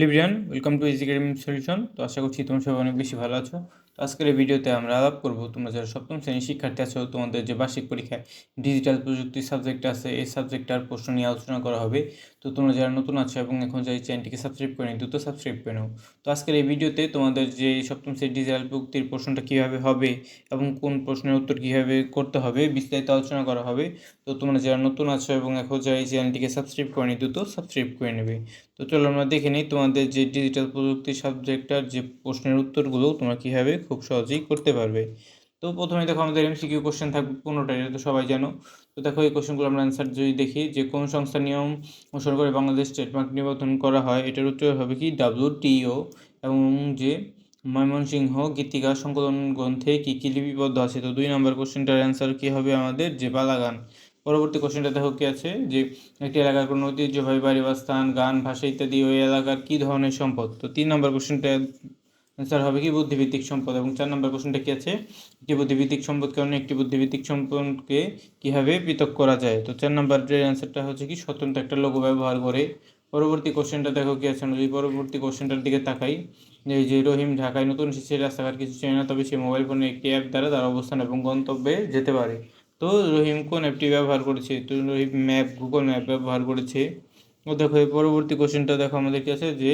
লিব্রিয়ান welcome to easy gaming solution তো আশা করছি তোমরা সবাই অনেক বেশি ভালো আছো। তো আজকের এই ভিডিওতে আমরা আলাপ করব তোমরা যারা সপ্তম শ্রেণির শিক্ষার্থী আছো, তোমাদের যে বার্ষিক পরীক্ষায় ডিজিটাল প্রযুক্তি সাবজেক্ট আছে, এই সাবজেক্টটার প্রশ্ন নিয়ে আলোচনা করা হবে। তো তোমরা যারা নতুন আছো এবং এখন যাই চ্যানেলটিকে সাবস্ক্রাইব করে নিই দ্রুত সাবস্ক্রাইব করে নাও। তো আজকের এই ভিডিওতে তোমাদের যে সপ্তম শ্রেণির ডিজিটাল প্রযুক্তির প্রশ্নটা কীভাবে হবে এবং কোন প্রশ্নের উত্তর কীভাবে করতে হবে, বিস্তারিত আলোচনা করা হবে। তো তোমরা যারা নতুন আছো এবং এখন যারা এই চ্যানেলটিকে সাবস্ক্রাইব করে নিই দ্রুত সাবস্ক্রাইব করে নেবে। তো চলো আমরা দেখে নিই তোমাদের যে ডিজিটাল প্রযুক্তি সাবজেক্টটার যে প্রশ্নের উত্তরগুলো তোমরা কীভাবে খুব সহজেই করতে পারবে। তো প্রথমে দেখো আমাদের এমসিকিউ কোশ্চেন থাকবে পনেরোটা এটা তো সবাই জানো। তো দেখো এই কোশ্চেনগুলো আমরা অ্যান্সার যদি দেখি, যে কোন সংস্থার নিয়ম অনুসরণ করে বাংলাদেশ ট্রেডমার্ক নিবন্ধন করা হয়, এটার উত্তর হবে কি ডাব্লিউটিও এবং যে ময়মনসিংহ গীতিকা সংকলন গ্রন্থে কী কী লিপিবদ্ধ আছে। তো দুই নম্বর কোশ্চেনটার অ্যান্সার কী হবে আমাদের? যে বালাগান। পরবর্তী কোশ্চেনটা দেখো কি আছে? যে একটি এলাকার কোনো ঐতিহ্যবাহী বাড়ি বা স্থান গান, ভাষা ইত্যাদি ওই এলাকার কী ধরনের সম্পদ? তো তিন নম্বর কোশ্চেনটা অ্যান্সার হবে কি বুদ্ধিভিত্তিক সম্পদ? এবং চার নম্বর কোশ্চেনটা কী আছে? একটি বুদ্ধিভিত্তিক সম্পদ কারণে একটি বুদ্ধিভিত্তিক সম্পদকে কীভাবে পৃথক করা যায়? তো চার নম্বর নম্বরের অ্যান্সারটা হচ্ছে কি, স্বতন্ত্র একটা লোগো ব্যবহার করে। পরবর্তী কোশ্চেনটা দেখো কি আছে? যদি পরবর্তী কোশ্চেনটার দিকে তাকাই, এই যে রহিম ঢাকায় নতুন এসেছে, রাস্তাঘাট কিছু চেনে না, তবে সে মোবাইল ফোনে একটি অ্যাপ দ্বারা তার অবস্থান এবং গন্তব্যে যেতে পারে। তো রহিম কোন অ্যাপটি ব্যবহার করেছে? তো রহিম ম্যাপ গুগল ম্যাপ ব্যবহার করেছে। ও দেখো, এই পরবর্তী কোশ্চেনটা দেখো আমাদের কি আছে? যে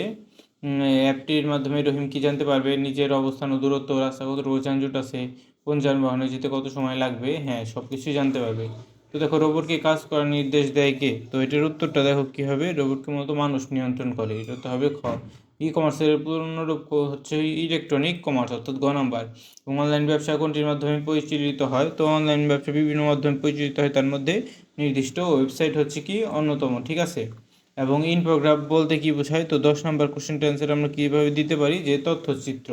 অ্যাপটির মাধ্যমে রহিম কি জানতে পারবে? নিজের অবস্থান ও দূরত্ব রাস্তা কত যানজট আছে, কোন যানবাহনে যেতে কত সময় লাগবে? হ্যাঁ সব কিছুই জানতে পারবে। তো দেখো, রোবটকে কাজ করার নির্দেশ দেয় কে? তো এটার উত্তরটা দেখো কী হবে? রোবটকে মূলত মানুষ নিয়ন্ত্রণ করে। এটা তো হবে খ। ই কমার্সের পূর্ণরূপ হচ্ছে ইলেকট্রনিক কমার্স অর্থাৎ গ নাম্বার। এবং অনলাইন ব্যবসা কোনটির মাধ্যমে পরিচালিত হয়? তো অনলাইন ব্যবসা বিভিন্ন মাধ্যমে পরিচালিত হয়। তার মধ্যে নির্দিষ্ট ওয়েবসাইট হচ্ছে কি? অন্যতম, ঠিক আছে? এবং ইনফোগ্রাফ বলতে কি বোঝায়? তো দশ নম্বর কোশ্চেনটা অ্যান্সার আমরা কীভাবে দিতে পারি? যে তথ্যচিত্র।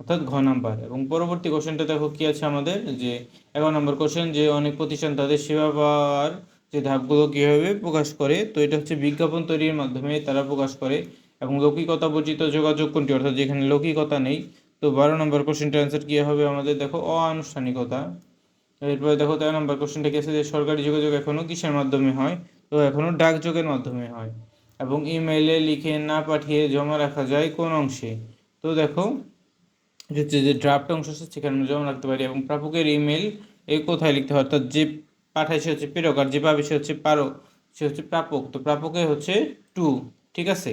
অর্থাৎ ঘ নাম্বার। এবং পরবর্তী কোশ্চেনটা দেখো কী আছে আমাদের? যে এগারো নম্বর কোশ্চেন যে অনেক প্রতিষ্ঠান তাদের সেবা পাওয়ার যে ধাপগুলো কীভাবে প্রকাশ করে, তো এটা হচ্ছে বিজ্ঞাপন তৈরির মাধ্যমে তারা প্রকাশ করে। এবং লৌকিকতা বর্জিত যোগাযোগ কোনটি? অর্থাৎ যেখানে লৌকিকতা নেই। তো বারো নম্বর কোশ্চেনটা অ্যান্সার কী হবে আমাদের? দেখো, অআনুষ্ঠানিকতা। এরপরে দেখো, তেরো নম্বর কোশ্চেনটা কি আছে? যে সরকারি যোগাযোগ এখনও কিসের মাধ্যমে হয়? তো এখনও ডাকযোগের মাধ্যমে হয়। এবং ইমেইলে লিখে না পাঠিয়ে জমা রাখা যায় কোন অংশে? তো দেখো হচ্ছে যে ড্রাফট অংশ আছে, সেখানে জমা রাখতে পারি। এবং প্রাপকের ইমেল এই কোথায় লিখতে হয়? অর্থাৎ যে পাঠায়, সে হচ্ছে প্রেরক, আর যে পাবে সে হচ্ছে পারো, সে হচ্ছে প্রাপক। তো প্রাপকে হচ্ছে টু, ঠিক আছে?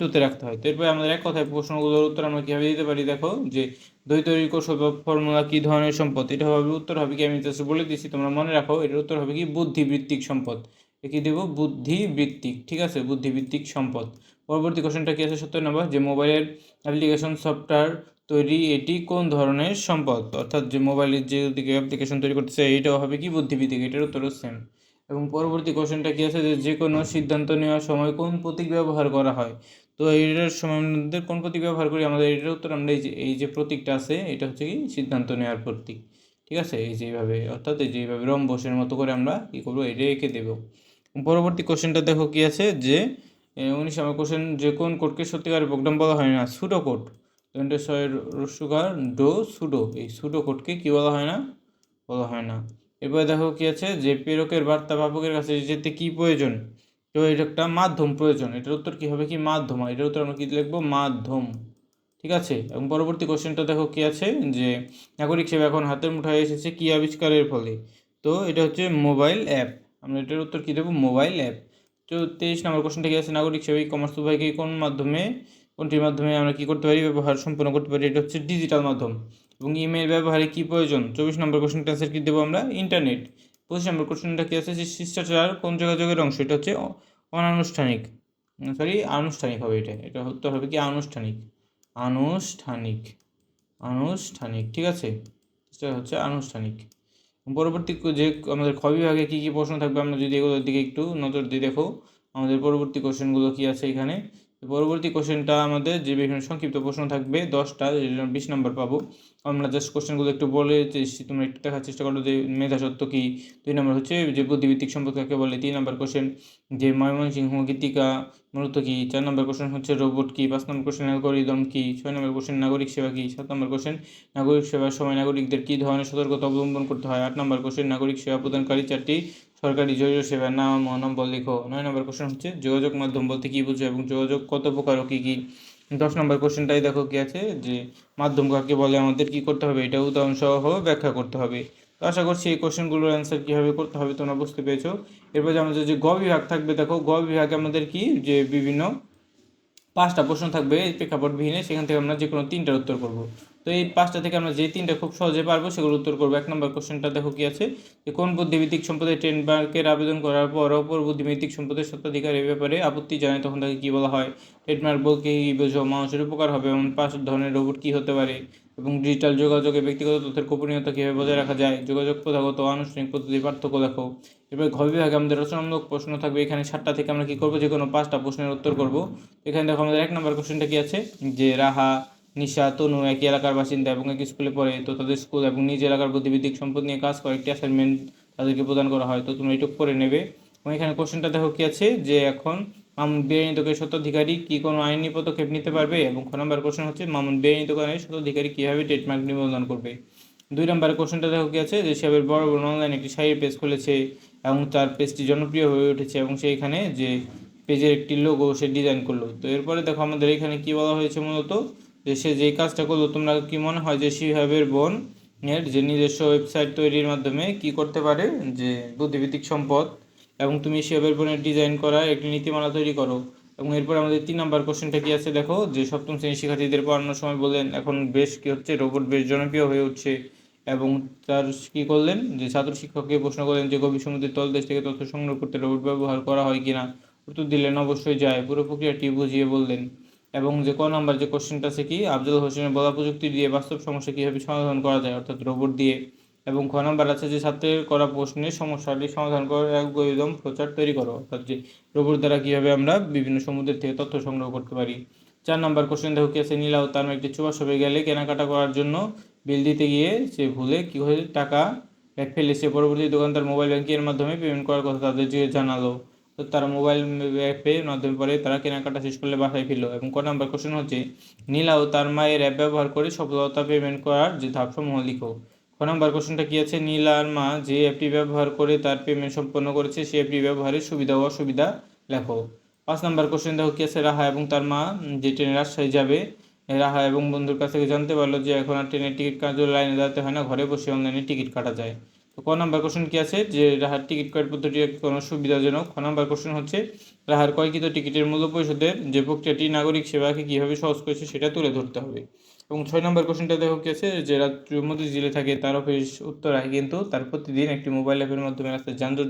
টুতে রাখতে হয়। তো এরপরে আমাদের এক কথায় প্রশ্নগুলোর উত্তর আমরা কীভাবে দিতে পারি? দেখো, যে দই তৈরি কৌশল বা ফর্মুলা কী ধরনের সম্পদ? এটা হবে উত্তর হবে কি? আমি জাস্ট বলে দিচ্ছি তোমরা মনে রাখো, এটার উত্তর হবে কি? বুদ্ধিবৃত্তিক সম্পদ। কি দেবো বুদ্ধিবৃত্তিক, ঠিক আছে? বুদ্ধিবৃত্তিক সম্পদ। পরবর্তী কোশ্চেনটা কি আছে? সত্তর নম্বর, যে মোবাইলের অ্যাপ্লিকেশন সফটওয়্যার তৈরি, এটি কোন ধরনের সম্পদ? অর্থাৎ যে মোবাইলের যে দিকে অ্যাপ্লিকেশন তৈরি করতেছে এইটাও হবে কি বুদ্ধিবৃত্তিক? এটার উত্তরও সেম এবং পরবর্তী কোশ্চেনটা কি আছে? যে যে কোনো সিদ্ধান্ত নেওয়ার সময় কোন প্রতীক ব্যবহার করা হয়? তো এটার সময় আমাদের কোন প্রতীক ব্যবহার করি? আমাদের এটার উত্তর আমরা এই যে এই যে প্রতীকটা আছে, এটা হচ্ছে কি সিদ্ধান্ত নেওয়ার প্রতীক। ঠিক আছে? এই যেভাবে অর্থাৎ এই যেভাবে রম্বসের মতো করে আমরা কী করব? এটা এঁকে দেবো। পরবর্তী কোশ্চেনটা দেখো কি আছে? যে উনিশ নম্বর কোশ্চেন যে কোন কোডকে সত্যিকারের প্রোগ্রাম বলা হয় না সুডো কোড ছয় রসুগার ডো সুডো, এই সুডো কোডকে কী বলা হয় না? বলা হয় না। এরপরে দেখো কি আছে, যে প্রেরকের বার্তা ভাবকের কাছে যেতে কি প্রয়োজন? তো এটা একটা মাধ্যম প্রয়োজন। এটার উত্তর কী হবে কি? মাধ্যম। এটার উত্তর আমরা কী লিখব? মাধ্যম। ঠিক আছে? এবং পরবর্তী কোশ্চেনটা দেখো কি আছে, যে নাগরিক সেবা এখন হাতের মুঠায় এসেছে কী আবিষ্কারের ফলে? তো এটা হচ্ছে মোবাইল অ্যাপ। আমরা এটার উত্তর কী দেবো? Mobile app. তো তেইশ নম্বর কোশ্চেনটা কি আছে? নাগরিক সেবা ই, কমার্স উভয়কে কোন মাধ্যমে কোনটির মাধ্যমে আমরা কী করতে পারি? ব্যবহার সম্পূর্ণ করতে পারি। এটা হচ্ছে ডিজিটাল মাধ্যম। এবং ইমেল ব্যবহারে কী প্রয়োজন? চব্বিশ নম্বর কোশ্চেনটা অ্যান্সার কী দেবো আমরা? ইন্টারনেট পঁচিশ নম্বর কোশ্চেনটা কী আছে? যে শিষ্টাচার কোন যোগাযোগের অংশ? এটা হচ্ছে অনানুষ্ঠানিক। সরি আনুষ্ঠানিক হবে এটা। এটা উত্তর হবে কি? আনুষ্ঠানিক। আনুষ্ঠানিক। আনুষ্ঠানিক, ঠিক আছে? এটা হচ্ছে আনুষ্ঠানিক। পরবর্তী যে আমাদের খ বিভাগে কী কী প্রশ্ন থাকবে? আমরা যদি এগুলোর দিকে একটু নজর দিয়ে দেখো, আমাদের পরবর্তী কোশ্চেনগুলো কী আছে এখানে? পরবর্তী কোশ্চেনটা আমাদের যে বিভিন্ন সংক্ষিপ্ত প্রশ্ন থাকবে, দশটা বিশ নম্বর পাবো। আমরা জাস্ট কোশ্চেনগুলো একটু বলে তোমরা একটু দেখার চেষ্টা করো যে মেধা সত্য কী? দুই নম্বর হচ্ছে যে বুদ্ধিভিত্তিক সম্পদ কাকে বলে? তিন নম্বর কোশ্চেন যে ময়মনসিংহ গীতিকা মূলত কী? চার নম্বর কোশ্চেন হচ্ছে রোবট কী? পাঁচ নম্বর কোশ্চেন অ্যালগোরিদম কী? ছয় নম্বর কোশ্চেন নাগরিক সেবা কী? সাত নম্বর কোশ্চেন নাগরিক সেবার সময় নাগরিকদের কী ধরনের সতর্কতা অবলম্বন করতে হয়? আট নম্বর কোশ্চেন নাগরিক সেবা প্রদানকারী চারটি সরকারি যোগাযোগ সেবার নাম ও নম্বর লিখো। নয় নম্বর কোশ্চেন হচ্ছে, যোগাযোগ মাধ্যম বলতে কী বুঝো এবং যোগাযোগ কত প্রকার ও কী কী? দশ নম্বর কোশ্চেনটাই দেখো কী আছে, যে মাধ্যম কাকে বলে, আমাদের কী করতে হবে? এটা উদাহরণ সহ ব্যাখ্যা করতে হবে। তো আশা করছি এই কোশ্চেনগুলোর অ্যান্সার কীভাবে করতে হবে তোমরা বুঝতে পেরেছ। এরপর আমাদের যে গ বিভাগ থাকবে, দেখো গ বিভাগে আমাদের কি? যে বিভিন্ন পাঁচটা প্রশ্ন থাকবে, এই প্রেক্ষাপটবিহীনে সেখান থেকে আমরা যে কোনো তিনটার উত্তর করব। তো এই পাঁচটা থেকে আমরা যে তিনটা খুব সহজে পারব সেগুলো উত্তর করব। এক নম্বর কোশ্চেনটা দেখো কি আছে? যে কোন বুদ্ধিভিত্তিক সম্পদে ট্রেডমার্কের আবেদন করার পর অপর বুদ্ধিভিত্তিক সম্পদের স্বত্বাধিকার এই ব্যাপারে আপত্তি জানায়, তখন তাকে কী বলা হয়? ট্রেডমার্ক বলতে কি বোঝো? মানুষের উপকার হবে এমন পাঁচ ধরনের রোবট কী হতে পারে? এবং ডিজিটাল যোগাযোগে ব্যক্তিগত তথ্যের গোপনীয়তা কীভাবে বজায় রাখা যায়, যোগাযোগ প্রথাগত আনুষ্ঠানিক পদ্ধতির পার্থক্য দেখো। এবার ঘ বিভাগে আমাদের রচনামূলক প্রশ্ন থাকবে, এখানে সাতটা থেকে আমরা কী করব? যে কোনো পাঁচটা প্রশ্নের উত্তর করব। এখানে দেখো আমাদের এক নম্বর কোশ্চেনটা কী আছে? যে রাহা, নিশা, তনু একই এলাকার বাসিন্দা এবং একই স্কুলে পড়ে, তো তাদের স্কুল এবং নিজ এলাকার বুদ্ধিভিত্তিক সম্পদ নিয়ে কাজ করে, একটি অ্যাসাইনমেন্ট তাদেরকে প্রদান করা হয়, তো তোমরা এটুকু করে নেবে। এবং এখানে কোশ্চেনটা দেখো কী আছে? যে এখন মামুন বেআইনি দোকানের স্বত্বাধিকারী কি কোনো আইনি পদক্ষেপ নিতে পারবে? এবং খ নম্বর কোশ্চেন হচ্ছে, মামুন বেআইনি দোকানের স্বত্বাধিকারী কীভাবে ট্রেডমার্ক নিবন্ধন করবে? দুই নম্বর কোশ্চেনটা দেখো কি আছে, যে সেবের বড় বড় অনলাইন একটি শাড়ির পেজ খুলেছে এবং তার পেজটি জনপ্রিয় হয়ে উঠেছে এবং সেইখানে যে পেজের একটি লোগো সে ডিজাইন করল। তো এরপরে দেখো আমাদের এখানে কি বলা হয়েছে মূলত, যে সে যেই কাজটা করল, তোমরা কি মনে হয় যে শিহাবের বোন এর যে নিজস্ব ওয়েবসাইট তৈরির মাধ্যমে কি করতে পারে? যে বুদ্ধিভিত্তিক সম্পদ এবং তুমি শিহাবের বোনের ডিজাইন করা, একটি নীতিমালা তৈরি করো। এবং এরপর আমাদের তিন নম্বর কোশ্চেনটা কি আছে দেখো? যে সপ্তম শ্রেণির শিক্ষার্থীদের পড়ানোর সময় বললেন, এখন বেশ কি হচ্ছে? রোবট বেশ জনপ্রিয় হয়ে উঠছে। এবং তার কি করলেন? যে ছাত্র শিক্ষককে প্রশ্ন করলেন যে, গভীর সমুদ্রের তলদেশ থেকে তথ্য সংগ্রহ করতে রোবট ব্যবহার করা হয় কিনা? উত্তর দিলেন, অবশ্যই যায়। পুরো প্রক্রিয়াটি বুঝিয়ে বললেন। এবং যে ক নাম্বার যে কোশ্চেনটা আছে কি? আফজল হোসেনের বলা প্রযুক্তি দিয়ে বাস্তব সমস্যা কীভাবে সমাধান করা যায়? অর্থাৎ রোবট দিয়ে। এবং খ নাম্বার আছে যে ছাত্রের করা প্রশ্নের সমস্যাটি সমাধান করার অ্যালগোরিদম প্রচার তৈরি করো। অর্থাৎ যে রোবট দ্বারা কীভাবে আমরা বিভিন্ন সমুদ্রের থেকে তথ্য সংগ্রহ করতে পারি? চার নাম্বার কোশ্চেন দেখো কি আছে? নীলাও তার একটি চুয়া সবে গেলে কেনাকাটা করার জন্য বিল দিতে গিয়ে সে ভুলে কী হয়ে টাকা ফেলে সে পরবর্তী দোকানদার মোবাইল ব্যাঙ্কিংয়ের মাধ্যমে পেমেন্ট করার কথা তাদের যে জানালো। তো তারা মোবাইল অ্যাপের মাধ্যমে পরে তারা কেনাকাটা শেষ করলে বাসায় ফিরল। এবং ক নাম্বার কোশ্চেন হচ্ছে, নীলাও তার মায়ের অ্যাপ ব্যবহার করে সফলতা পেমেন্ট করার যে ধাপসমূহ লিখো। ক নাম্বার কোশ্চেনটা কী আছে? নীলার মা, যে অ্যাপটি ব্যবহার করে তার পেমেন্ট সম্পন্ন করেছে, সেই অ্যাপটি ব্যবহারের সুবিধা ও অসুবিধা লেখো। পাঁচ নাম্বার কোশ্চেন দেখো কী আছে? রাহা এবং তার মা, যে ট্রেনে রাজশাহী যাবে, রাহা এবং বন্ধুর কাছ থেকে জানতে পারল যে এখন আর ট্রেনের টিকিট কাটার লাইনে দাঁড়াতে হয় না, ঘরে বসে অনলাইনে টিকিট কাটা যায়। তো ক নাম্বার কোশ্চেন কী আছে? যে রাহার টিকিট কার্ড পদ্ধতি কোনো সুবিধাজনক? খ নাম্বার কোশ্চেন হচ্ছে, রাহার ক্রয়কৃত টিকিটের মূল্য পরিশোধের যে প্রক্রিয়াটি নাগরিক সেবাকে কীভাবে সহজ করেছে সেটা তুলে ধরতে হবে। এবং ছয় নম্বর কোশ্চেনটা দেখো কি আছে? যে রাজ্য মধ্যে জেলে থাকে, তার অফিস উত্তর উত্তরায় কিন্তু তার প্রতিদিন একটি মোবাইল অ্যাপের মাধ্যমে রাস্তায় যানজট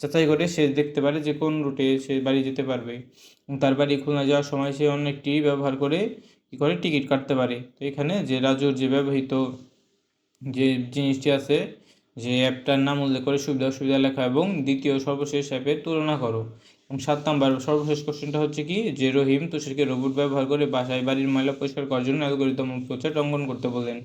যাচাই করে সে দেখতে পারে যে কোন রুটে সে বাড়ি যেতে পারবে। তার বাড়ি খুলনা যাওয়ার সময় সে অন্য একটি ব্যবহার করে কী করে? টিকিট কাটতে পারে। তো এখানে যে রাজুর যে ব্যবহৃত যে জিনিসটি আছে, যে অ্যাপটার নাম উল্লেখ করে সুবিধা অসুবিধা লেখা এবং দ্বিতীয় সর্বশেষ অ্যাপের তুলনা করো। এবং সাত নাম্বার, সর্বশেষ কোশ্চেনটা হচ্ছে কি, যে রহিম তুষারকে রোবট ব্যবহার করে বাসায় বাড়ির ময়লা পরিষ্কার করার জন্য অ্যালগোরিদম প্রচার অঙ্কন করতে বলেন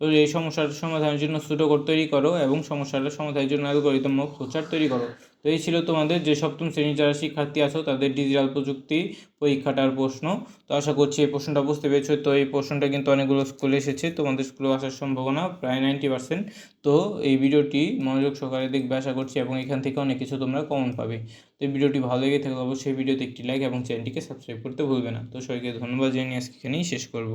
তো এই সমস্যার সমাধানের জন্য সুডোকোড তৈরি করো এবং সমস্যাটা সমাধানের জন্য অ্যালগোরিদম প্রচার তৈরি করো। তো এই ছিল তোমাদের যে সপ্তম শ্রেণির যারা শিক্ষার্থী আছো, তাদের ডিজিটাল প্রযুক্তি পরীক্ষাটার প্রশ্ন। তো আশা করছি এই প্রশ্নটা বুঝতে পেরেছ। তো এই প্রশ্নটা কিন্তু অনেকগুলো স্কুলে এসেছে, তোমাদের স্কুলে আসার সম্ভাবনা প্রায় নাইনটি পার্সেন্ট তো এই ভিডিওটি মনোযোগ সহকারে দেখবে, আশা করছি, এবং এখান থেকে অনেক কিছু তোমরা কমন পাবে। তো এই ভিডিওটি ভালো লেগে থাকলে অবশ্যই ভিডিওতে একটি লাইক এবং চ্যানেলটিকে সাবস্ক্রাইব করতে ভুলবে না। তো সবাইকে ধন্যবাদ জানিয়ে আজকে এখানেই শেষ করব।